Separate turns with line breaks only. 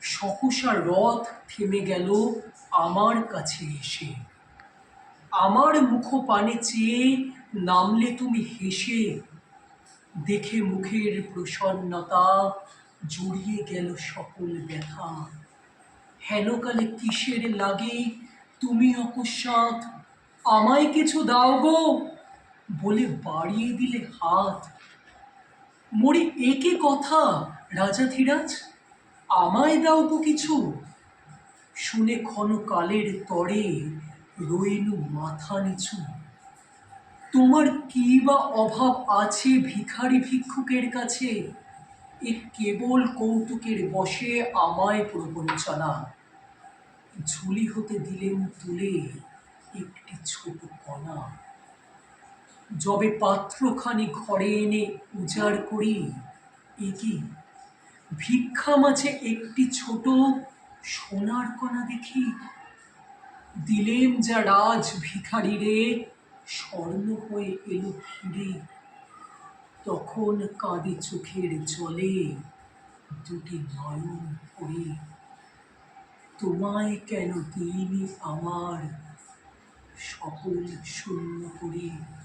সহসা রথ থেমে গেল আমার কাছে এসে। আমার মুখ পানে চেয়ে নামলে তুমি হেসে। দেখে মুখের প্রসন্নতা জড়িয়ে গেল সকল ব্যথা। হেনকালে কিসের লাগে তুমি অকস্মাৎ আমায় কিছু দাও গো বলে বাড়িয়ে দিলে হাত। মরি একে কথা রাজা ধীরাজ? আমায় দাও তো কিছু। শুনে ক্ষণকালের তরে রইনু মাথা নিচু। তোমার কি বা অভাব আছে ভিখারি ভিক্ষুকের কাছে? এ কেবল কৌতুকের বসে আমায় প্রবঞ্চনা ঝুলি হতে দিলেন তুলে একটি ছোট কণা। যবে পাত্রখানি ঘরে এনে উজাড় করি, এ কি ভিক্ষা মাঝে একটি ছোট সোনার কণা দেখি। দিলেম যা রাজ ভিখারিরে স্বর্ণ হয়ে এলো ফিরে। তখন কাঁদে চোখের জলে দুটি নয়ন পড়ে। তোমায় কেন দিইনি আমার সকল শূন্য করে?